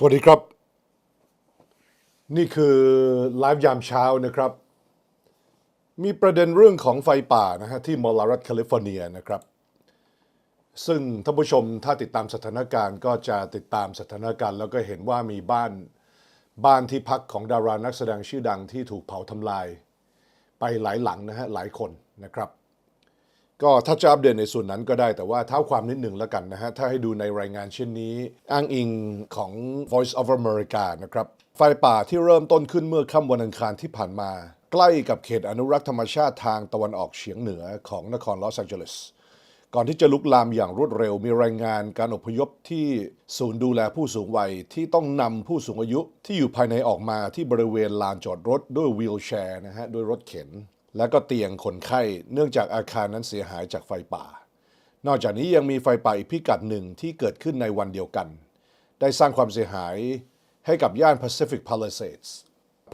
สวัสดีครับ นี่คือไลฟ์ยามเช้านะครับ มีประเด็นเรื่องของไฟป่านะฮะที่มอลลารัฐแคลิฟอร์เนียนะครับ ซึ่งท่านผู้ชมถ้าติดตามสถานการณ์ก็จะติดตามสถานการณ์ แล้วก็เห็นว่ามีบ้านบ้านที่พักของดารานักแสดงชื่อดังที่ถูกเผาทำลาย ไปหลายหลังนะฮะหลายคนนะครับ ก็ถ้าจะอัปเดตในส่วนนั้นก็ได้แต่ว่าเท้าความนิดหนึ่งแล้วกันนะฮะ ถ้าให้ดูในรายงานเช่นนี้ อ้างอิงของ Voice of America นะครับไฟป่าที่เริ่มต้นขึ้นเมื่อค่ำวันอังคารที่ผ่านมา ใกล้กับเขตอนุรักษ์ธรรมชาติทางตะวันออกเฉียงเหนือของนครลอสแองเจลิสก่อนที่จะลุกลามอย่างรวดเร็วมีรายงานการอพยพที่ศูนย์ดูแลผู้สูงวัยที่ต้องนำผู้สูงอายุที่อยู่ภายในออกมาที่บริเวณลานจอดรถด้วยวีลแชร์นะฮะด้วยรถเข็น และก็เตียงคนไข้เนื่องจากอาคารนั้นเสียหายจากไฟป่า นอกจากนี้ยังมีไฟป่าอีกพิกัดหนึ่งที่เกิดขึ้นในวันเดียวกัน ได้สร้างความเสียหายให้กับย่าน Pacific Palisades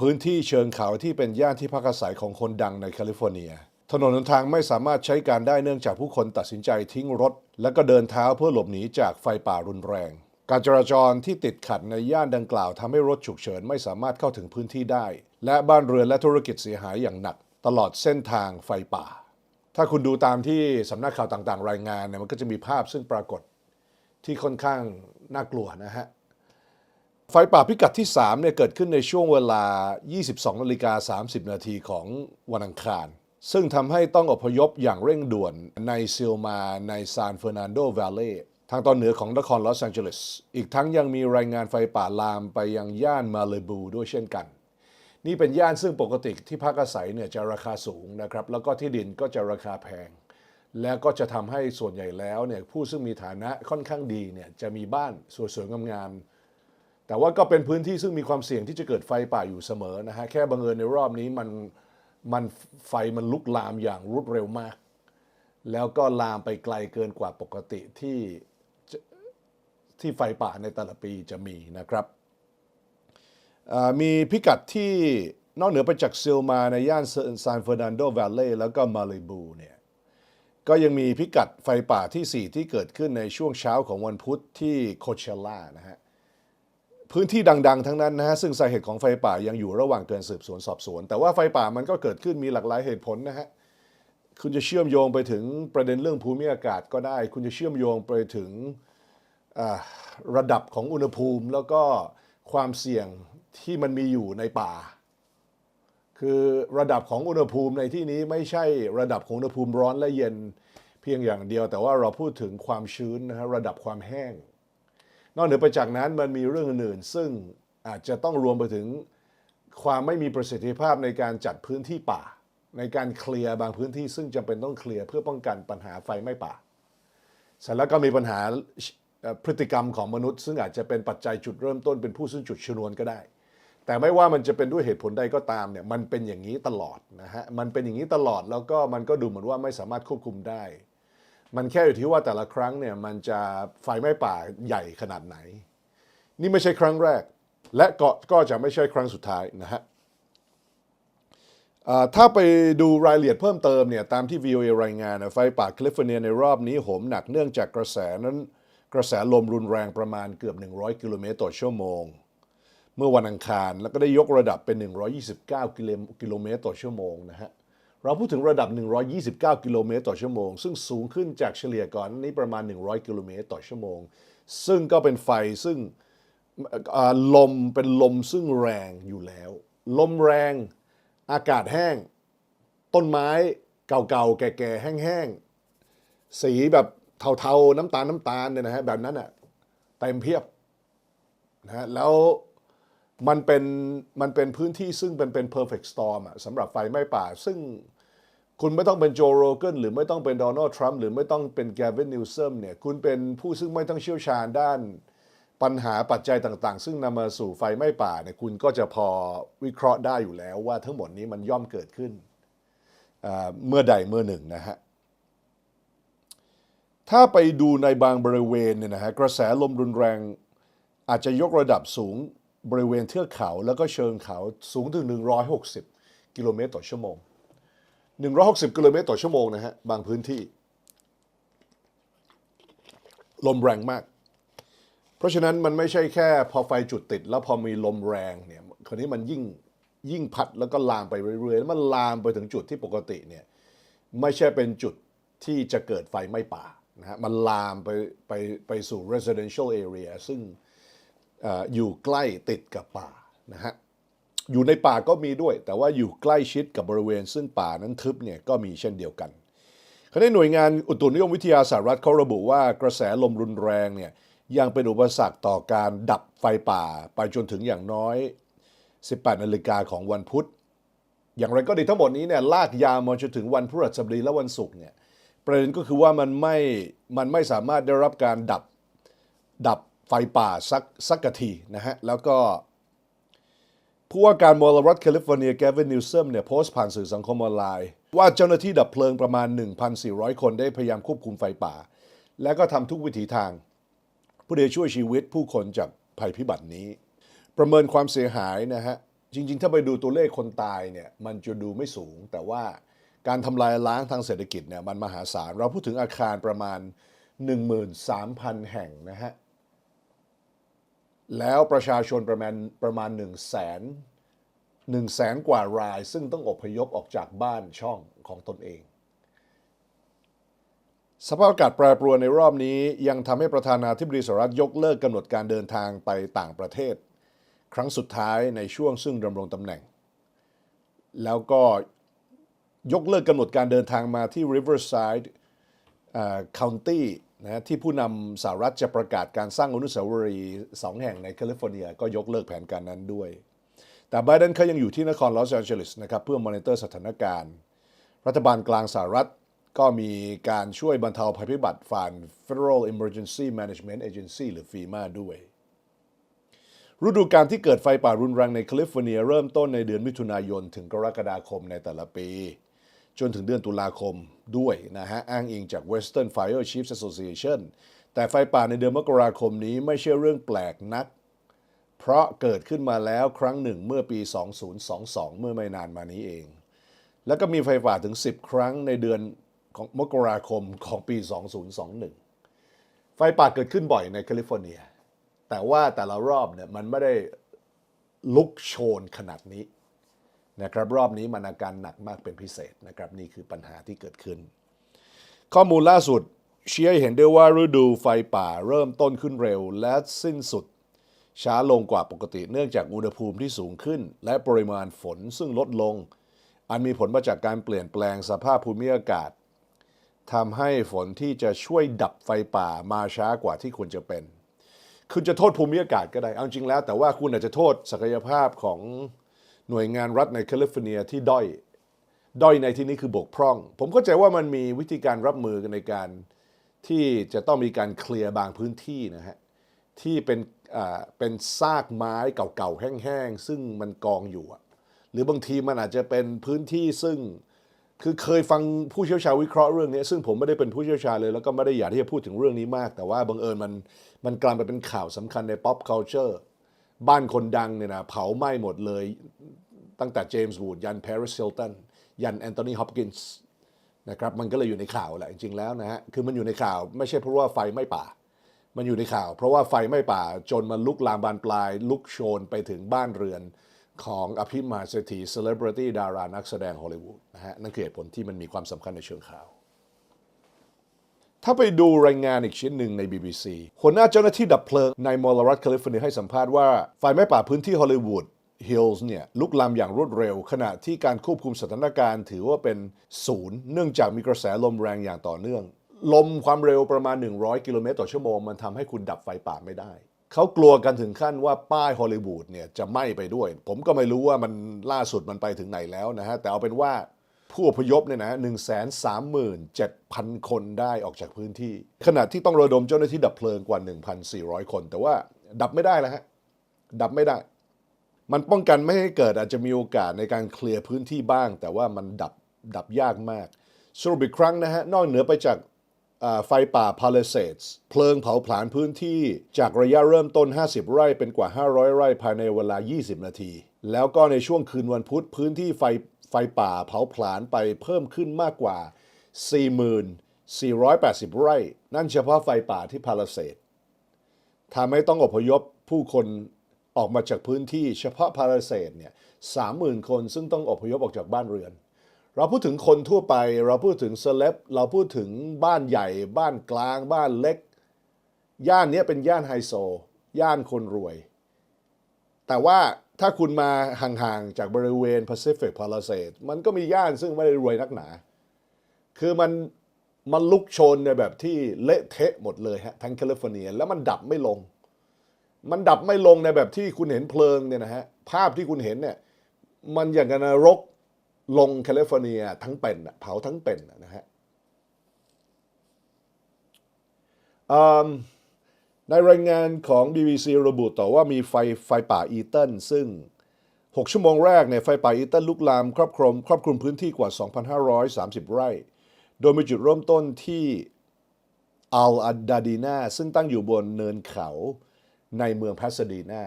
พื้นที่เชิงเขาที่เป็นย่านที่พักอาศัยของคนดังในแคลิฟอร์เนีย ถนนหนทางไม่สามารถใช้การได้เนื่องจากผู้คนตัดสินใจทิ้งรถ และก็เดินเท้าเพื่อหลบหนีจากไฟป่ารุนแรง การจราจรที่ติดขัดในย่านดังกล่าวทำให้รถฉุกเฉินไม่สามารถเข้าถึงพื้นที่ได้ และบ้านเรือนและธุรกิจเสียหายอย่างหนัก ตลอดเส้นทางไฟป่า ถ้าคุณดูตามที่สำนักข่าวต่างๆ รายงานเนี่ยมันก็จะมีภาพซึ่งปรากฏที่ค่อนข้างน่ากลัวนะฮะ ไฟป่าพิกัดที่3เนี่ยเกิดขึ้นในช่วงเวลา 22นาฬิกา30 นาทีของวันอังคาร ซึ่งทำให้ต้องอพยพอย่างเร่งด่วนในซิลมาในซานเฟอร์นันโดแวลเลย์ทางตอนเหนือของนครลอสแองเจลิส อีกทั้งยังมีรายงานไฟป่าลามไปยังย่านมาเลบูด้วยเช่นกัน นี่เป็นย่านซึ่งปกติที่พักอาศัยเนี่ยจะราคาสูงนะครับแล้วก็ที่ดินก็จะราคาแพง แล้วก็จะทำให้ส่วนใหญ่แล้วเนี่ยผู้ซึ่งมีฐานะค่อนข้างดีเนี่ยจะมีบ้านสวยๆงามๆแต่ว่าก็เป็นพื้นที่ซึ่งมีความเสี่ยงที่จะเกิดไฟป่าอยู่เสมอนะฮะแค่บังเอิญในรอบนี้มันมันไฟมันลุกลามอย่างรวดเร็วมาก แล้วก็ลามไปไกลเกินกว่าปกติที่ที่ไฟป่าในแต่ละปีจะมีนะครับ มีพิกัดที่นอกเหนือไปจากซิลมาในย่านซานเฟอร์นันโดแวลเลย์แล้วก็มาลิบูเนี่ยก็ยังมีพิกัดไฟป่าทีสี่ 4 ที่เกิดขึ้นในช่วงเช้าของวันพุธที่โคเชล่านะฮะพื้นที่ดัง ๆ ทั้งนั้นนะฮะซึ่งสาเหตุของไฟป่ายังอยู่ระหว่างการสืบสวนสอบสวน แต่ว่าไฟป่ามันก็เกิดขึ้นมีหลากหลายเหตุผลนะฮะคุณจะเชื่อมโยงไปถึงประเด็นเรื่องภูมิอากาศก็ได้ คุณจะเชื่อมโยงไปถึงระดับของอุณหภูมิ แล้วก็ความเสี่ยง ที่มันมีอยู่ในป่า คือระดับของอุณหภูมิในที่นี้ไม่ใช่ระดับของอุณหภูมิร้อนและเย็นเพียงอย่างเดียว แต่ว่าเราพูดถึงความชื้นนะฮะระดับความแห้ง นอกเหนือไปจากนั้นมันมีเรื่องอื่นซึ่งอาจจะต้องรวมไปถึงความไม่มีประสิทธิภาพในการจัดพื้นที่ป่า ในการเคลียร์บางพื้นที่ซึ่งจำเป็นต้องเคลียร์เพื่อป้องกันปัญหาไฟไหม้ป่าเสร็จแล้วก็มีปัญหาพฤติกรรมของมนุษย์ ซึ่งอาจจะเป็นปัจจัยจุดเริ่มต้นเป็นผู้ซึ่งจุดชนวนก็ได้ แต่ไม่ว่ามันจะเป็นด้วยเหตุผลใดก็ตามเนี่ยมันเป็นอย่างนี้ตลอดนะฮะมันเป็นอย่างนี้ตลอดแล้วก็มันก็ดูเหมือนว่าไม่สามารถควบคุมได้ มันแค่อยู่ที่ว่าแต่ละครั้งเนี่ยมันจะไฟไหม้ป่าใหญ่ขนาดไหน นี่ไม่ใช่ครั้งแรก และก็ก็จะไม่ใช่ครั้งสุดท้ายนะฮะถ้าไปดูรายละเอียดเพิ่มเติมเนี่ยตามที่ VOA รายงานไฟป่าแคลิฟอร์เนียในรอบนี้โหมหนักเนื่องจากกระแสนั้นกระแสลมรุนแรงประมาณเกือบ 100 กิโลเมตรต่อชั่วโมง เมื่อวันอังคาร แล้วก็ได้ยกระดับเป็น 129 กิโลเมตรต่อชั่วโมงนะฮะเราพูดถึงระดับ 129 กิโลเมตรต่อชั่วโมง ซึ่งสูงขึ้นจากเฉลี่ยก่อนนี้ประมาณ 100 กิโลเมตรต่อชั่วโมง ซึ่งก็เป็นไฟซึ่งลมเป็นลมซึ่งแรงอยู่แล้ว ลมแรงอากาศแห้ง ต้นไม้เก่าๆ แก่ๆ แห้งๆ สีแบบเทาๆ น้ำตาลน้ำตาลเนี่ยนะฮะแบบนั้นอะเต็มเพียบนะฮะแล้ว มันเป็นมันเป็นพื้นที่ซึ่งเป็นเป็น perfect storm อะสำหรับไฟไหม้ป่า ซึ่งคุณไม่ต้องเป็นโจโรเกนหรือไม่ต้องเป็นโดนัลด์ทรัมป์หรือไม่ต้องเป็นแกวินนิวเซมเนี่ยคุณเป็นผู้ซึ่งไม่ต้องเชี่ยวชาญด้านปัญหาปัจจัยต่างๆ ซึ่งนำมาสู่ไฟไหม้ป่าเนี่ยคุณก็จะพอวิเคราะห์ได้อยู่แล้วว่าทั้งหมดนี้มันย่อมเกิดขึ้น เมื่อใดเมื่อหนึ่งนะฮะถ้าไปดูในบางบริเวณเนี่ยนะฮะกระแสลมรุนแรงอาจจะยกระดับสูง บริเวณเทือกเขาแล้วก็เชิงเขาสูงถึง 160 กิโลเมตรต่อชั่วโมง 160 กิโลเมตรต่อชั่วโมงนะฮะ บางพื้นที่ ลมแรงมาก เพราะฉะนั้นมันไม่ใช่แค่พอไฟจุดติด แล้วพอมีลมแรงเนี่ยคราวนี้มันยิ่งยิ่งพัดแล้วก็ลามไปเรื่อยๆ แล้วมันลามไปถึงจุดที่ปกติเนี่ยไม่ใช่เป็นจุดที่จะเกิดไฟไหม้ป่านะฮะมันลามไปไปไปสู่ residential area ซึ่ง อยู่ใกล้ติดกับป่านะฮะอยู่ในป่าก็มีด้วย แต่ว่าอยู่ใกล้ชิดกับบริเวณ ซึ่งป่านั้นทึบเนี่ยก็มีเช่นเดียวกันขณะหน่วยงานอุตุนิยมวิทยาสหรัฐเขาระบุว่ากระแสลมรุนแรงเนี่ยยังเป็นอุปสรรคต่อการดับไฟป่าไปจนถึงอย่างน้อย 18 นาฬิกาของวันพุธ อย่างไรก็ดีทั้งหมดนี้เนี่ยลากยาวมาจนถึงวันพฤหัสบดีและวันศุกร์เนี่ยประเด็นก็คือว่ามันไม่มันไม่สามารถได้รับการดับดับ ป่าสักสักกะทีนะฮะ แล้วก็ผู้ว่าการมลรัฐแคลิฟอร์เนียแกวินนิวเซมเนี่ยโพสต์ผ่านสื่อสังคมออนไลน์ ว่าเจ้าหน้าที่ดับเพลิงประมาณ 1,400 คนได้พยายามควบคุมไฟป่า และก็ทำทุกวิถีทางเพื่อช่วยชีวิตผู้คนจากภัยพิบัตินี้ ประเมินความเสียหายนะฮะ จริง ๆ ถ้าไปดูตัวเลขคนตายเนี่ยมันจะดูไม่สูง แต่ว่าการทำลายล้างทางเศรษฐกิจเนี่ยมันมหาศาลเราพูดถึงอาคารประมาณ 13,000 แห่งนะฮะ แล้วประชาชนประมาณประมาณ 1 0 0 0 0แสนหนึ่งแสนกว่าราย ซึ่งต้องอพยพออกจากบ้านช่องของตนเอง สภาพอากาศแปรปรวนในรอบนี้ยังทำให้ประธานาธิบดีสหรัฐยกเลิกกำหนดการเดินทางไปต่างประเทศ ครั้งสุดท้ายในช่วงซึ่งดำรงตำแหน่ง แล้วก็ยกเลิกกำหนดการเดินทางมาที่ Riverside คาวตี้ นะที่ผู้นำสหรัฐจะประกาศการสร้างอนุสาวรีย์สองแห่งในแคลิฟอร์เนียก็ยกเลิกแผนการนั้นด้วย แต่ไบเดนเขายังอยู่ที่นครลอสแอนเจลิสนะครับเพื่อมอนิเตอร์สถานการณ์ รัฐบาลกลางสหรัฐก็มีการช่วยบรรเทาภัยพิบัติผ่าน Federal Emergency Management Agency หรือ FEMA ด้วย ฤดูกาลที่เกิดไฟป่ารุนแรงในแคลิฟอร์เนียเริ่มต้นในเดือนมิถุนายนถึงกรกฎาคมในแต่ละปี จนถึงเดือนตุลาคมด้วยนะฮะอ้างอิงจาก Western Fire Chiefs Association แต่ไฟป่าในเดือนมกราคมนี้ไม่ใช่เรื่องแปลกนัก เพราะเกิดขึ้นมาแล้วครั้งหนึ่งเมื่อปี 2022 เมื่อไม่นานมานี้เอง แล้วก็มีไฟป่าถึง 10 ครั้งในเดือนของมกราคมของปี 2021 ไฟป่าเกิดขึ้นบ่อยในแคลิฟอร์เนีย แต่ว่าแต่ละรอบเนี่ยมันไม่ได้ลุกโชนขนาดนี้ นะครับรอบนี้มันอาการหนักมากเป็นพิเศษนะครับนี่คือปัญหาที่เกิดขึ้น ข้อมูลล่าสุดเชี้ให้เห็นได้ว่าฤดูไฟป่าเริ่มต้นขึ้นเร็ว และสิ้นสุด ช้าลงกว่าปกติเนื่องจากอุณหภูมิที่สูงขึ้น และปริมาณฝนซึ่งลดลง อันมีผลมาจากการเปลี่ยนแปลงสภาพภูมิอากาศทำให้ฝนที่จะช่วยดับไฟป่ามาช้ากว่าที่ควรจะเป็น คุณจะโทษภูมิอากาศก็ได้ เอาจริงแล้ว แต่ว่าคุณอาจจะโทษศักยภาพของ หน่วยงานรัฐในแคลิฟอร์เนียที่ด้อย ด้อยในที่นี้คือบกพร่อง ผมเข้าใจว่ามันมีวิธีการรับมือกันในการที่จะต้องมีการเคลียร์บางพื้นที่นะฮะที่เป็นอ่เป็นซากไม้เก่าๆ แห้งๆ ซึ่งมันกองอยู่ หรือบางทีมันอาจจะเป็นพื้นที่ซึ่งคือเคยฟังผู้เชี่ยวชาญวิเคราะห์เรื่องนี้ ซึ่งผมไม่ได้เป็นผู้เชี่ยวชาญเลย แล้วก็ไม่ได้อยากที่จะพูดถึงเรื่องนี้มาก แต่ว่าบังเอิญมันมันกลายไปเป็นข่าวสำคัญใน pop culture บ้านคนดังเนี่ยนะเผาไหม้หมดเลย ตั้งแต่เจมส์วูดยัน Paris Hilton ยันแอนโทนีฮอปกินส์นะครับมันก็เลยอยู่ในข่าวแหละจริงๆแล้วนะฮะคือมันอยู่ในข่าวไม่ใช่เพราะว่าไฟไหม้ป่า มันอยู่ในข่าว เพราะว่าไฟไหม้ป่าจนมันลุกลามบานปลาย ลุกโชนไปถึงบ้านเรือนของอภิมหาเศรษฐีเซเลบริตี้ดารานักแสดงฮอลลีวูดนะฮะนั่นคือเหตุผลที่มันมีความสำคัญในเชิงข่าว ถ้าไปดูรายงานอีกชิ้นหนึ่งใน BBC หัวหน้าเจ้าหน้าที่ดับเพลิงในมอลรัฐแคลิฟอร์เนียให้สัมภาษณ์ว่า ไฟไหม้ป่าพื้นที่ฮอลลีวูดฮิลส์เนี่ยลุกลามอย่างรวดเร็ว ขณะที่การควบคุมสถานการณ์ถือว่าเป็นศูนย์ เนื่องจากมีกระแสลมแรงอย่างต่อเนื่อง ลมความเร็วประมาณ 100 กิโลเมตรต่อชั่วโมง มันทำให้คุณดับไฟป่าไม่ได้ เขากลัวกันถึงขั้นว่าป้ายฮอลลีวูดเนี่ยจะไหม้ไปด้วย ผมก็ไม่รู้ว่ามันล่าสุดมันไปถึงไหนแล้วนะฮะ แต่เอาเป็นว่า ผู้อพยพเนี่ยนะหนึ่งแสนสามหมื่นเจ็ดพันคนได้ออกจากพื้นที่ ขณะที่ต้องระดมเจ้าหน้าที่ดับเพลิงกว่า 1,400 คน แต่ว่าดับไม่ได้แล้วฮะ ดับไม่ได้ มันป้องกันไม่ให้เกิดอาจจะมีโอกาสในการเคลียร์พื้นที่บ้าง แต่ว่ามันดับดับยากมาก สรุปอีกครั้งนะฮะ นอกเหนือไปจากไฟป่า Palisades เพลิงเผาผลาญพื้นที่จากระยะเริ่มต้น 50 ไร่เป็นกว่า 500 ไร่ภายในเวลา 20 นาที แล้วก็ในช่วงคืนวันพุธพื้นที่ไฟ ฟป่าเผาผลาญไปเพิ่มขึ้นมากกว่า 4480 ไร่ นั่นเฉพาะไฟป่าที่ Palisades ทำให้ต้องอพยพผู้คนออกมาจากพื้นที่เฉพาะพาราเซตเนี่ยสามหมื่นคนซึ่งต้องอพยพออกจากบ้านเรือน เราพูดถึงคนทั่วไป เราพูดถึงเซเลบเราพูดถึงบ้านใหญ่ บ้านกลาง บ้านเล็ก ย่านนี้เป็นย่านไฮโซ ย่านคนรวย แต่ว่า ถ้าคุณมาห่างๆ จากบริเวณ Pacific Palisades มันก็มีย่านซึ่งไม่ได้รวยนักหนา คือมันมันลุกโชนในแบบที่เละเทะหมดเลยฮะทั้งแคลิฟอร์เนีย แล้วมันดับไม่ลง มันดับไม่ลงในแบบที่คุณเห็นเพลิงเนี่ยนะฮะ ภาพที่คุณเห็นเนี่ย มันอย่างกับนรกลงแคลิฟอร์เนียทั้งเป็นเผาทั้งเป็นนะฮะอืม ในรายงานของ BBC ระบุต่อว่ามีไฟไฟป่าอีเทิลซึ่ง 6 ชั่วโมงแรกเนี่ยไฟป่าอีเทิลลุกลามครอบคลุมครอบคลุมพื้นที่กว่า 2,530 ไร่ โดยมีจุดเริ่มต้นที่อัลอาดาดีนาซึ่งตั้งอยู่บนเนินเขาในเมืองพัสดีนา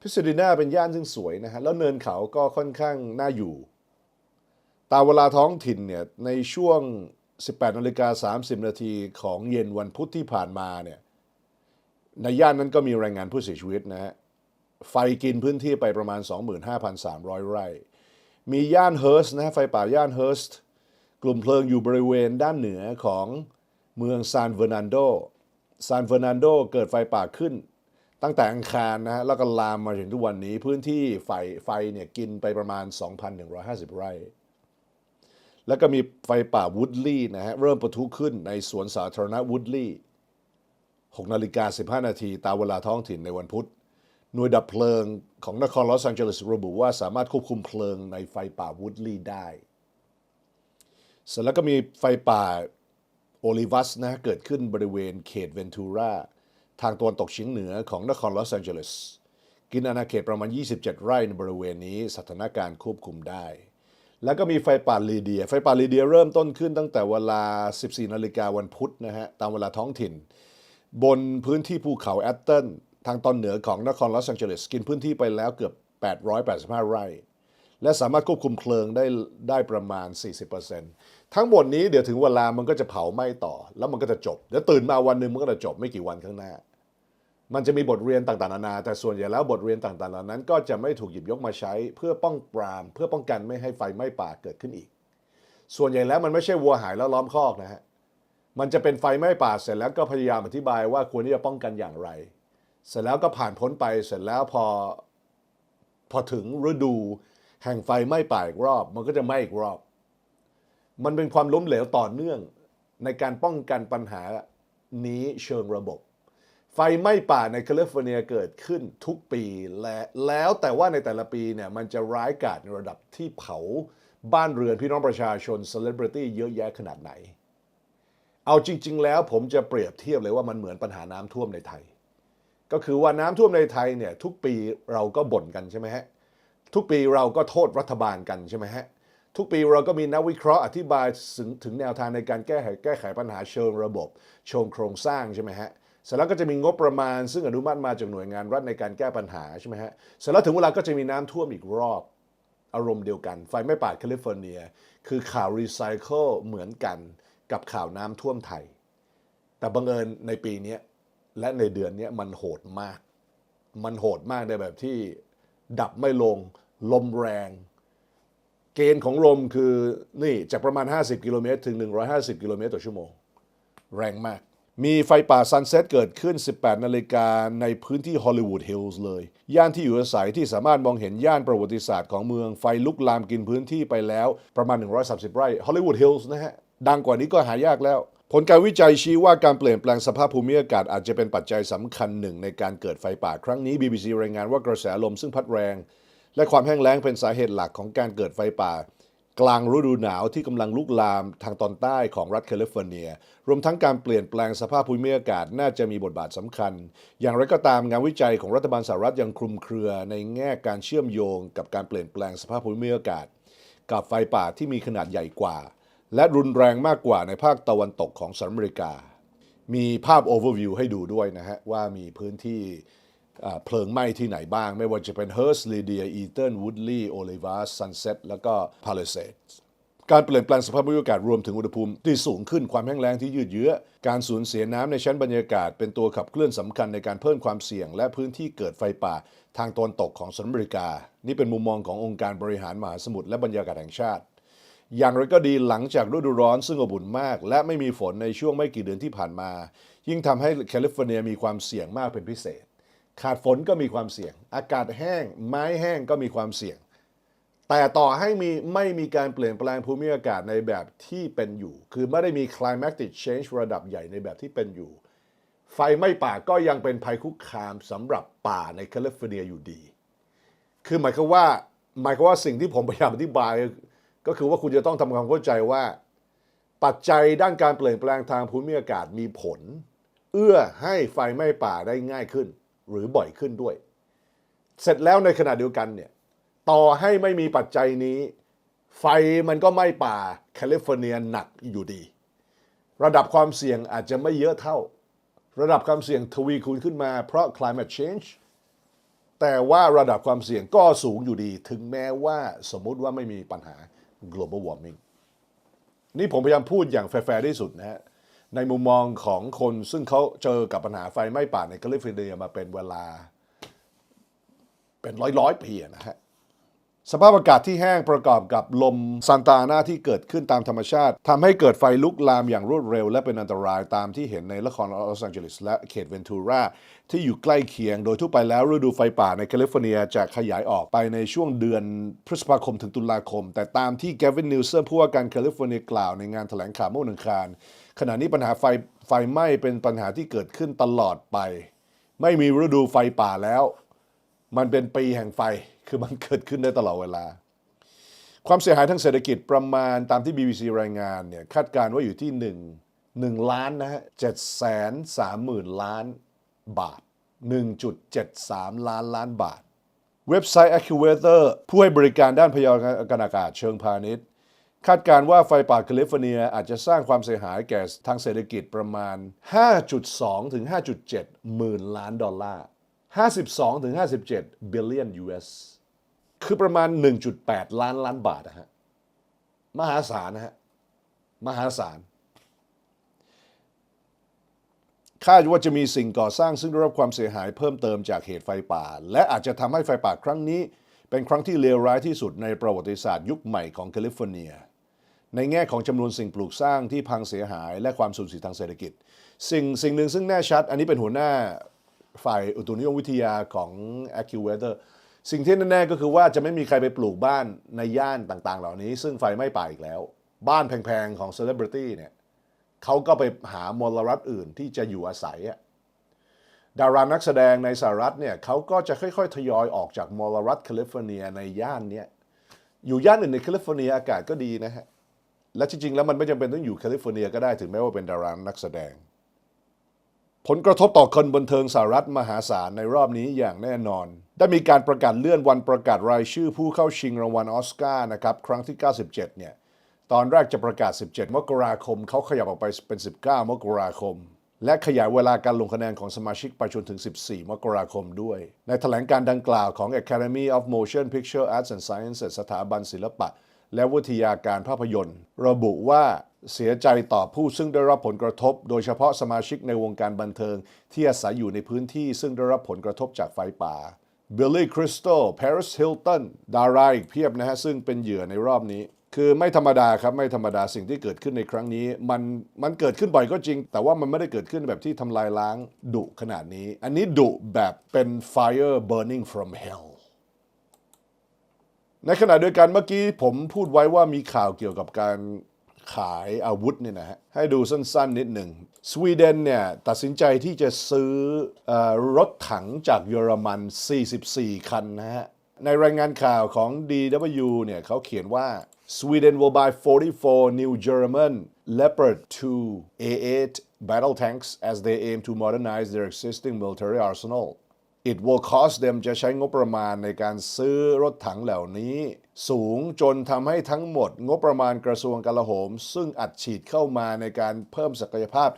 พัสดีนาเป็นย่านซึ่งสวยนะฮะ แล้วเนินเขาก็ค่อนข้างน่าอยู่ ตามเวลาท้องถิ่นเนี่ยในช่วง 18นาฬิกา30 นาทีของเย็นวันพุธที่ผ่านมาเนี่ย ในย่านนั้นก็มีแรายงานผู้เสียชีวิตนะฮะไฟกินพื้นที่ไปประมาณ 25,300 ไร่ มีย่านเฮิร์สต์นะฮะไฟป่าย่านเฮิร์สต์กลุ่มเพลิงอยู่บริเวณด้านเหนือของเมืองซานเฟอร์นันโดซานเฟอร์นันโดเกิดไฟป่าขึ้น ตั้งแต่อังคารนะฮะแล้วก็ลามมาถึงทุกวันนี้พื้นที่ไฟไฟเนี่ยกินไปประมาณ 2,150 ไร่ แล้วก็มีไฟป่าวูดลี่นะฮะเริ่มประทุขึ้นในสวนสาธารณะวูดลี่ 6นาฬิกา15 นาทีตามเวลาท้องถิ่นในวันพุธ หน่วยดับเพลิงของนครลอสแองเจลิสระบุว่าสามารถควบคุมเพลิงในไฟป่าวูดลี่ได้ เสร็จแล้วก็มีไฟป่าโอลิวัสนะเกิดขึ้นบริเวณเขตเวนทูราทางตะวันตกเฉียงเหนือของนครลอสแองเจลิสกินอาณาเขตประมาณ 27 ไร่ในบริเวณนี้สถานการณ์ควบคุมได้ แล้วก็มีไฟป่าลีเดีย ไฟป่าลีเดียเริ่มต้นขึ้นตั้งแต่เวลา 14 นาฬิกาวันพุธนะฮะ ตามเวลาท้องถิ่น บนพื้นที่ภูเขาแอตเทิลทางตอนเหนือของนครลอสแองเจลิสกินพื้นที่ไปแล้วเกือบ 885 ไร่ และสามารถควบคุมเพลิงได้ได้ประมาณ 40%ทั้งหมดนี้เดี๋ยวถึงเวลามันก็จะเผาไหม้ต่อ แล้วมันก็จะจบ เดี๋ยวตื่นมาวันหนึ่งมันก็จะจบไม่กี่วันข้างหน้า มันจะมีบทเรียนต่างๆนานา แต่ส่วนใหญ่แล้วบทเรียนต่างๆเหล่านั้น ก็จะไม่ถูกหยิบยกมาใช้ เพื่อป้องปราม เพื่อป้องกันไม่ให้ไฟไหม้ป่าเกิดขึ้นอีก ส่วนใหญ่แล้วมันไม่ใช่วัวหายแล้วล้อมคอกนะฮะ มันจะเป็นไฟไหม้ป่าเสร็จแล้วก็พยายามอธิบายว่าควรที่จะป้องกันอย่างไร เสร็จแล้วก็ผ่านพ้นไปเสร็จแล้วพอพอถึงฤดู แห่งไฟไหม้ป่าอีกรอบ มันก็จะไหม้อีกรอบ มันเป็นความล้มเหลวต่อเนื่องในการป้องกันปัญหานี้เชิงระบบ ไฟไหม้ป่าในแคลิฟอร์เนียเกิดขึ้นทุกปีและแล้วแต่ว่าในแต่ละปีเนี่ยมันจะร้ายกาจในระดับที่เผาบ้านเรือนพี่น้องประชาชนเซเลบริตี้เยอะแยะขนาดไหน เอาจริง ๆ แล้วผมจะเปรียบเทียบเลยว่ามันเหมือนปัญหาน้ำท่วมในไทย ก็คือว่าน้ำท่วมในไทยเนี่ยทุกปีเราก็บ่นกันใช่ไหมฮะทุกปีเราก็โทษรัฐบาลกันใช่ไหมฮะทุกปีเราก็มีนักวิเคราะห์อธิบายถึงถึงแนวทางในการแก้ไขแก้ไขปัญหาเชิงระบบเชิงโครงสร้างใช่ไหมฮะเสร็จแล้วก็จะมีงบประมาณ ซึ่งอนุมัติมาจากหน่วยงานรัฐในการแก้ปัญหาใช่ไหมฮะเสร็จแล้วถึงเวลาก็จะมีน้ำท่วมอีกรอบอารมณ์เดียวกัน ไฟไม้ป่าแคลิฟอร์เนีย คือข่าวรีไซเคิลเหมือนกัน กับข่าวน้ำท่วมไทย แต่บังเอิญในปีนี้และในเดือนนี้มันโหดมาก มันโหดมากในแบบที่ดับไม่ลง ลมแรง เกณฑ์ของลมคือนี่จากประมาณ 50 กิโลเมตรถึง 150 กิโลเมตรต่อชั่วโมง แรงมาก มีไฟป่าซันเซ็ตเกิดขึ้น 18 นาฬิกาในพื้นที่ฮอลลีวูดฮิลส์เลย ย่านที่อยู่อาศัยที่สามารถมองเห็นย่านประวัติศาสตร์ของเมืองไฟลุกลามกินพื้นที่ไปแล้วประมาณ 130 ไร่ฮอลลีวูดฮิลส์นะฮะ ดังกว่านี้ก็หายากแล้ว ผลการวิจัยชี้ว่าการเปลี่ยนแปลงสภาพภูมิอากาศอาจจะเป็นปัจจัยสำคัญหนึ่งในการเกิดไฟป่าครั้งนี้ BBC รายงานว่ากระแสลมซึ่งพัดแรง และความแห้งแล้งเป็นสาเหตุหลักของการเกิดไฟป่า กลางฤดูหนาวที่กำลังลุกลามทางตอนใต้ของรัฐแคลิฟอร์เนีย รวมทั้งการเปลี่ยนแปลงสภาพภูมิอากาศน่าจะมีบทบาทสำคัญ อย่างไรก็ตามงานวิจัยของรัฐบาลสหรัฐยังคลุมเครือในแง่การเชื่อมโยง กับการเปลี่ยนแปลงสภาพภูมิอากาศ กับไฟป่าที่มีขนาดใหญ่กว่า และรุนแรงมากกว่าในภาคตะวันตกของสหรัฐอเมริกา มีภาพโอเวอร์วิวให้ดูด้วยนะฮะ ว่ามีพื้นที่เพลิงไหม้ที่ไหนบ้าง ไม่ว่าจะเป็นเฮิร์สลีเดียอีเทิลวูดลีย์โอลิวัสซันเซ็ตแล้วก็พาเลเซดการเปลี่ยนแปลงสภาพภูมิอากาศรวมถึงอุณหภูมิที่สูงขึ้นความแห้งแล้งที่ยืดเยื้อ การสูญเสียน้ำในชั้นบรรยากาศ เป็นตัวขับเคลื่อนสำคัญในการเพิ่มความเสี่ยง และพื้นที่เกิดไฟป่าทางตะวันตกของสหรัฐอเมริกา นี่เป็นมุมมองขององค์การบริหารมหาสมุทรและบรรยากาศแห่งชาติ อย่างไรก็ดีหลังจากฤดูร้อนซึ่งอบอุ่นมาก และไม่มีฝนในช่วงไม่กี่เดือนที่ผ่านมา ยิ่งทำให้แคลิฟอร์เนียมีความเสี่ยงมากเป็นพิเศษ ขาดฝนก็มีความเสี่ยง อากาศแห้ง ไม้แห้งก็มีความเสี่ยง แต่ต่อให้มีไม่มีการเปลี่ยนแปลงภูมิอากาศในแบบที่เป็นอยู่ คือไม่ได้มี climatic change ระดับใหญ่ในแบบที่เป็นอยู่ ไฟไหม้ป่าก็ยังเป็นภัยคุกคามสำหรับป่าในแคลิฟอร์เนียอยู่ดี คือหมายความว่าหมายความว่าสิ่งที่ผมพยายามอธิบาย ก็คือว่าคุณจะต้องทำความเข้าใจว่า ปัจจัยด้านการเปลี่ยนแปลงทางภูมิอากาศมีผล เอื้อให้ไฟไหม้ป่าได้ง่ายขึ้น หรือบ่อยขึ้นด้วย เสร็จแล้วในขณะเดียวกันเนี่ยต่อให้ไม่มีปัจจัยนี้ ไฟมันก็ไหม้ป่าแคลิฟอร์เนียหนักอยู่ดี ระดับความเสี่ยงอาจจะไม่เยอะเท่า ระดับความเสี่ยงทวีคูณขึ้นมาเพราะ climate change แต่ว่าระดับความเสี่ยงก็สูงอยู่ดี ถึงแม้ว่าสมมุติว่าไม่มีปัญหา global warming นี่ผมพยายามพูดอย่างแฟร์ที่สุดนะฮะในมุมมองของคนซึ่งเขาเจอกับปัญหาไฟไหม้ป่าในแคลิฟอร์เนียมาเป็นเวลาเป็นร้อยร้อยปีนะฮะ สภาพอากาศที่แห้งประกอบกับลมซานตานาที่เกิดขึ้นตามธรรมชาติทำให้เกิดไฟลุกลามอย่างรวดเร็ว และเป็นอันตรายตามที่เห็นในละครลอสแองเจลิสและเขตเวนตูราที่อยู่ใกล้เคียง โดยทั่วไปแล้วฤดูไฟป่าในแคลิฟอร์เนียจะขยายออกไปในช่วงเดือนพฤษภาคมถึงตุลาคม แต่ตามที่แกวินนิวเซอร์ผู้ว่าการแคลิฟอร์เนียกล่าวในงานแถลงข่าวเมื่อวันอังคารขณะนี้ปัญหาไฟไฟไหม้เป็นปัญหาที่เกิดขึ้นตลอดไป ไม่มีฤดูไฟป่าแล้ว มันเป็นปีแห่งไฟ คือมันเกิดขึ้นได้ตลอดเวลา ความเสียหายทางเศรษฐกิจประมาณตามที่ BBC รายงานเนี่ยคาดการณ์ว่าอยู่ที่ 1 1 ล้านนะฮะ7แสน3หมื่นล้านบาท 1.73 ล้านล้านบาท เว็บไซต์ AccuWeather ผู้ให้บริการด้านพยากรณ์อากาศเชิงพาณิชย์ คาดการณ์ว่าไฟป่าแคลิฟอร์เนียอาจจะสร้างความเสียหายแก่ทางเศรษฐกิจประมาณ 5.2 ถึง 5.7 หมื่นล้านดอลลาร์ 52 ถึง 57 billion US คือประมาณ 1.8 ล้านล้านบาทนะฮะ มหาศาลนะฮะ มหาศาลคาดว่าจะมีสิ่งก่อสร้างซึ่งได้รับความเสียหายเพิ่มเติมจากเหตุไฟป่า และอาจจะทำให้ไฟป่าครั้งนี้ เป็นครั้งที่เลวร้ายที่สุดในประวัติศาสตร์ยุคใหม่ของแคลิฟอร์เนีย ในแง่ของจำนวนสิ่งปลูกสร้างที่พังเสียหายและความสูญเสียทางเศรษฐกิจ สิ่งสิ่งหนึ่งซึ่งแน่ชัด อันนี้เป็นหัวหน้าฝ่ายอุตุนิยมวิทยาของ AccuWeather สิ่งที่แน่ๆก็คือว่าจะไม่มีใครไปปลูกบ้านในย่านต่างๆ เหล่านี้ ซึ่งไฟไหม้ป่าอีกแล้ว บ้านแพงๆ ของเซเลบริตี้เนี่ยเขาก็ไปหามลรัฐอื่นที่จะอยู่อาศัยอะดารานักแสดงในสหรัฐเนี่ยเขาก็จะค่อยๆ ทยอยออกจากมลรัฐแคลิฟอร์เนียในย่านเนี้ยอยู่ย่านอื่นในแคลิฟอร์เนียอากาศก็ดีนะฮะและจริงๆแล้วมันไม่จำเป็นต้องอยู่แคลิฟอร์เนียก็ได้ถึงแม้ว่าเป็นดารานักแสดง ผลกระทบต่อคนบันเทิงสหรัฐมหาศาลในรอบนี้อย่างแน่นอน ได้มีการประกาศเลื่อนวันประกาศรายชื่อผู้เข้าชิงรางวัลออสการ์นะครับครั้งที่ 97 เนี่ย ตอนแรกจะประกาศ 17 มกราคม เขาขยับออกไปเป็น 19 มกราคม และขยายเวลาการลงคะแนนของสมาชิกไปจนถึง 14 มกราคมด้วย ในแถลงการดังกล่าวของ Academy of Motion Picture Arts and Sciences สถาบันศิลปะ และวิทยาการภาพยนตร์ ระบุว่า เสียใจต่อผู้ซึ่งได้รับผลกระทบ โดยเฉพาะสมาชิกในวงการบันเทิง ที่อาศัยอยู่ในพื้นที่ซึ่งได้รับผลกระทบจากไฟป่าบิลลี่คริสตัลปาริสฮิลตันดาราอีกเพียบนะฮะ ซึ่งเป็นเหยื่อในรอบนี้ คือไม่ธรรมดาครับ ไม่ธรรมดาสิ่งที่เกิดขึ้นในครั้งนี้ มันมันเกิดขึ้นบ่อยก็จริง แต่ว่ามันไม่ได้เกิดขึ้นแบบที่ทำลายล้างดุขนาดนี้ อันนี้ดุแบบเป็น fire burning from hell ในขณะเดียวกันเมื่อกี้ผมพูดไว้ว่ามีข่าวเกี่ยวกับการ ขายอาวุธเนี่ยนะฮะให้ดูสั้นๆนิดหนึ่งสวีเดนเนี่ยตัดสินใจที่จะซื้ออรถถังจากเยอรมัน 44 คันนะฮะในรายงานข่าวของ DW เนี่ยเขาเขียนว่า Sweden will buy 44 new German Leopard 2 A8 battle tanks as they aim to modernize their existing military arsenal. It will cost them จะใช้งบประมาณในการซื้อรถถังเหล่านี้ สูงจนทำให้ทั้งหมดงบประมาณกระทรวงกลาโหม ซึ่งอัดฉีดเข้ามาในการเพิ่มศักยภาพ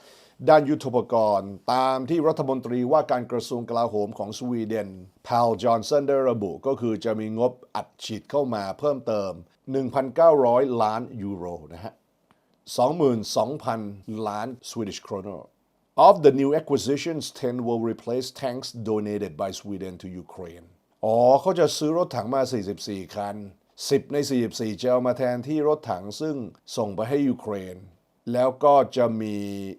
ด้านยุทโธปกรณ์ ตามที่รัฐมนตรีว่าการกระทรวงกลาโหมของสวีเดนพาลจอห์นสันได้ระบุก็คือจะมีงบอัดฉีดเข้ามาเพิ่มเติม 1,900 ล้านยูโรนะฮะ22,000 ล้าน Swedish kronor. Of the new acquisitions, 10 will replace tanks donated by Sweden to Ukraine. อ๋อเขาจะซื้อรถถังมา 44 คัน 10 ใน 44 จะเอามาแทนที่รถถังซึ่งส่งไปให้ยูเครน แล้วก็จะมี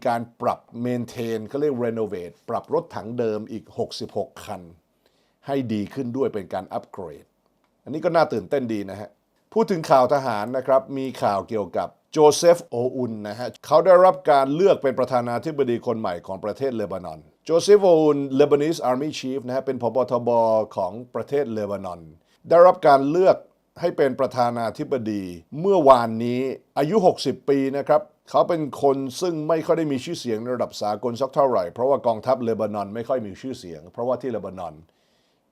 การปรับ maintain เขาเรียก renovate ปรับรถถังเดิมอีก 66 คัน ให้ดีขึ้นด้วยเป็นการอัปเกรด อันนี้ก็น่าตื่นเต้นดีนะฮะ พูดถึงข่าวทหารนะครับ มีข่าวเกี่ยวกับ โจเซฟโออุนนะฮะเขาได้รับการเลือกเป็นประธานาธิบดีคนใหม่ของประเทศเลบานอนโจเซฟโออุน Lebanese Army Chief นะฮะเป็นพบทบของประเทศเลบานอน ได้รับการเลือกให้เป็นประธานาธิบดีเมื่อวานนี้อายุ 60 ปีนะครับเขาเป็นคนซึ่งไม่ค่อยได้มีชื่อเสียงในระดับสากลสักเท่าไหร่ เพราะว่ากองทัพเลบานอนไม่ค่อยมีชื่อเสียง เพราะว่าที่เลบานอน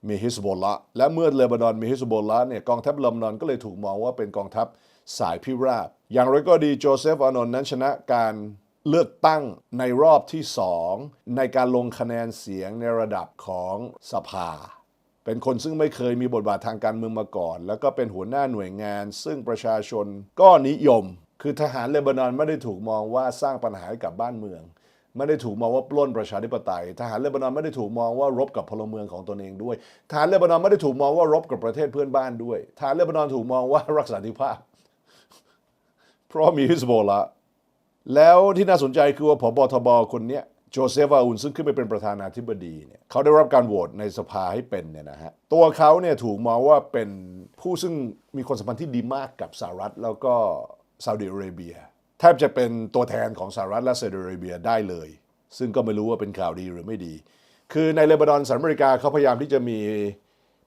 มีฮิสโบลละและเมื่อเลบานอนมีฮิสโบลละเนี่ยกองทัพเลบานอนก็เลยถูกมองว่าเป็นกองทัพสายพิราบ อย่างไรก็ดีโจเซฟอานนท์นั้นชนะการเลือกตั้งในรอบที่สองในการลงคะแนนเสียงในระดับของสภา เป็นคนซึ่งไม่เคยมีบทบาททางการเมืองมาก่อน แล้วก็เป็นหัวหน้าหน่วยงาน ซึ่งประชาชนก็นิยม คือทหารเลบานอนไม่ได้ถูกมองว่าสร้างปัญหาให้กับบ้านเมือง ไม่ได้ถูกมองว่าปล้นประชาธิปไตย ทหารเลบานอนไม่ได้ถูกมองว่ารบกับพลเมืองของตนเองด้วย ทหารเลบานอนไม่ได้ถูกมองว่ารบกับประเทศเพื่อนบ้านด้วย ทหารเลบานอนถูกมองว่ารักษาธิภาพ เพราะมีฮิสโบลละแล้วที่น่าสนใจคือว่าผบทบคนนี้โจเซฟอาอุนซึ่งขึ้นไปเป็นประธานาธิบดีเนี่ยเขาได้รับการโหวตในสภาให้เป็นเนี่ยนะฮะตัวเขาเนี่ยถูกมองว่าเป็นผู้ซึ่งมีความสัมพันธ์ที่ดีมากกับสหรัฐแล้วก็ซาอุดิอาระเบีย แทบจะเป็นตัวแทนของสหรัฐและซาอุดิอาระเบียได้เลย ซึ่งก็ไม่รู้ว่าเป็นข่าวดีหรือไม่ดี คือในเลบานอนสหรัฐอเมริกาเขาพยายามที่จะมี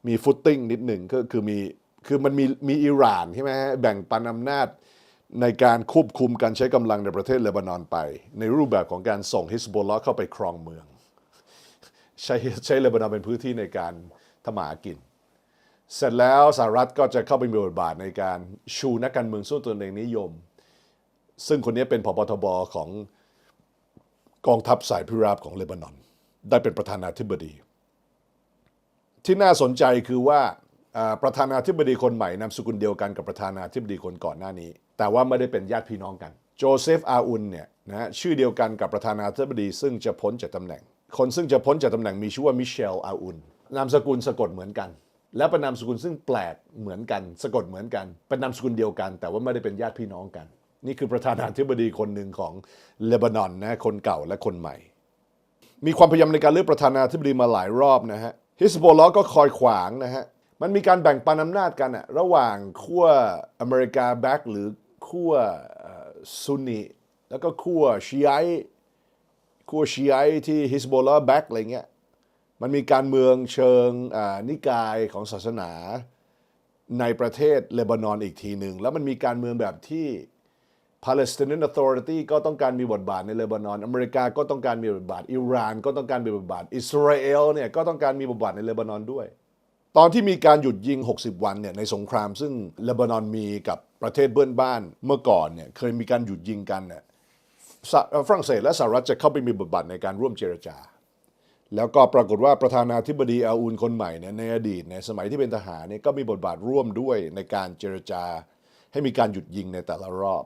มีฟุตติ้งนิดหนึ่งก็คือมีคือมันมีมีอิหร่านใช่ไหมฮะแบ่งปันอำนาจในการควบคุมการใช้กำลังในประเทศเลบานอนไป ในรูปแบบของการส่งฮิสโบลลาเข้าไปครองเมือง ใช้ใช้เลบานอนเป็นพื้นที่ในการทำมาหากิน เสร็จแล้วสหรัฐก็จะเข้าไปมีบทบาทในการชูนักการเมืองสู้ตนเองนิยม ซึ่งคนนี้เป็นพบทบของกองทัพสายพิราบของเลบานอน ได้เป็นประธานาธิบดี ที่น่าสนใจคือว่าประธานาธิบดีคนใหม่นามสกุลเดียวกันกับประธานาธิบดีคนก่อนหน้านี้ แต่ว่าไม่ได้เป็นญาติพี่น้องกัน โจเซฟอาอุนเนี่ยนะชื่อเดียวกันกับประธานาธิบดี ซึ่งจะพ้นจากตำแหน่ง คนซึ่งจะพ้นจากตำแหน่งมีชื่อว่ามิเชลอาอุนนามสกุลสะกดเหมือนกัน และเป็นนามสกุลซึ่งแปลกเหมือนกัน สะกดเหมือนกัน เป็นนามสกุลเดียวกัน แต่ว่าไม่ได้เป็นญาติพี่น้องกัน นี่คือประธานาธิบดีคนหนึ่งของเลบานอนนะคนเก่าและคนใหม่ มีความพยายามในการเลือกประธานาธิบดีมาหลายรอบนะฮะฮิสโบลลก็คอยขวางนะฮะมันมีการแบ่งปันอำนาจกันอะระหว่างขั้วอเมริกาแบ็กหรือขั้วซุนนีแล้วก็ขั้วชีไอขั้วชีไอที่ฮิสโบลลแบ็กอะไรเงี้ยมันมีการเมืองเชิงนิกายของศาสนาในประเทศเลบานอนอีกทีหนึ่ง แล้วมันมีการเมืองแบบที่ Palestinian Authority ก็ต้องการมีบทบาทในเลบานอน อเมริกาก็ต้องการมีบทบาท อิหร่านก็ต้องการมีบทบาท อิสราเอลเนี่ยก็ต้องการมีบทบาทในเลบานอนด้วย ตอนที่มีการหยุดยิง 60 วันเนี่ยในสงครามซึ่งเลบานอนมีกับประเทศเพื่อนบ้านเมื่อก่อนเนี่ยเคยมีการหยุดยิงกันเนี่ยฝรั่งเศสและสหรัฐจะเข้าไปมีบทบาทในการร่วมเจรจา แล้วก็ปรากฏว่าประธานาธิบดีอาอูนคนใหม่เนี่ยในอดีตในสมัยที่เป็นทหารเนี่ยก็มีบทบาทร่วมด้วยในการเจรจา ให้มีการหยุดยิงในแต่ละรอบ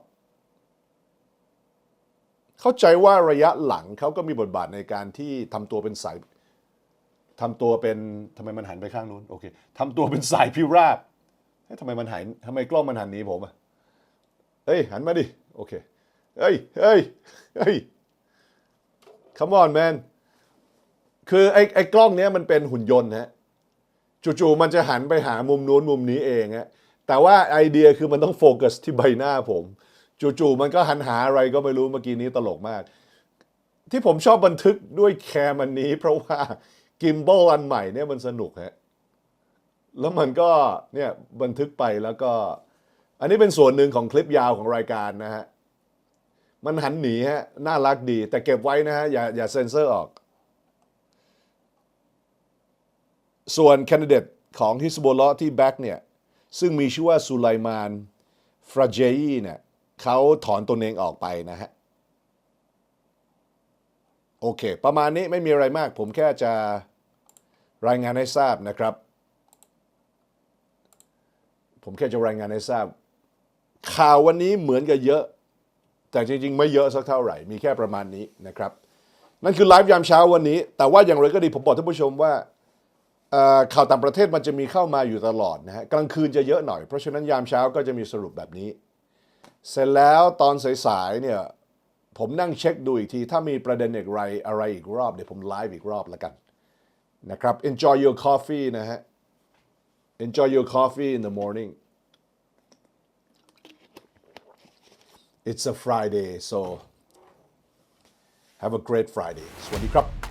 เข้าใจว่าระยะหลังเขาก็มีบทบาทในการที่ทำตัวเป็นสายทำตัวเป็นทำไมมันหันไปข้างนู้นโอเคทำตัวเป็นสายพิราบเฮ้ยทำไมมันหันทำไมกล้องมันหันหนีผมอะเฮ้ยหันมาดิโอเคเฮ้ยเฮ้ยเฮ้ย come on man คือไอ้ไอ้กล้องเนี้ยมันเป็นหุ่นยนต์ฮะจู่ๆมันจะหันไปหามุมนู้นมุมนี้เองฮะแต่ว่าไอเดียคือมันต้องโฟกัสที่ใบหน้าผม จู่ๆมันก็หันหาอะไรก็ไม่รู้เมื่อกี้นี้ตลกมาก ที่ผมชอบบันทึกด้วยแคมอันนี้ เพราะว่ากิม b บ l อันใหม่เนี่ยมันสนุกฮะแล้วมันก็เนี่ยบันทึกไปแล้วก็ อันนี้เป็นส่วนหนึ่งของคลิปยาวของรายการนะฮะมันหันหนีฮะน่ารักดี แต่เก็บไว้นะฮะอย่าอย่าเซ็นเซอร์ออก ส่วนแคนดิเดตของฮิสโบลที่แบ็กเนี่ยซึ่งมีชื่อว่าสุไลมานฟราเจยีเนี่ย เขาถอนตนเองออกไปนะฮะ โอเค ประมาณนี้ไม่มีอะไรมาก ผมแค่จะรายงานให้ทราบนะครับ ผมแค่จะรายงานให้ทราบ ข่าววันนี้เหมือนกับเยอะ แต่จริง ๆ ไม่เยอะสักเท่าไหร่ มีแค่ประมาณนี้นะครับ นั่นคือไลฟ์ยามเช้าวันนี้ แต่ว่าอย่างไรก็ดีผมบอกท่านผู้ชมว่าข่าวต่างประเทศมันจะมีเข้ามาอยู่ตลอดนะฮะกลางคืนจะเยอะหน่อย เพราะฉะนั้นยามเช้าก็จะมีสรุปแบบนี้ เสร็จแล้วตอนสายๆเนี่ยผมนั่งเช็คดูอีกที ถ้ามีประเด็นอะไรอะไรอีกรอบเดี๋ยวผมไลฟ์อีกรอบแล้วกันนะครับ enjoy your coffee นะฮะ enjoy your coffee in the morning it's a Friday so have a great Friday สวัสดีครับ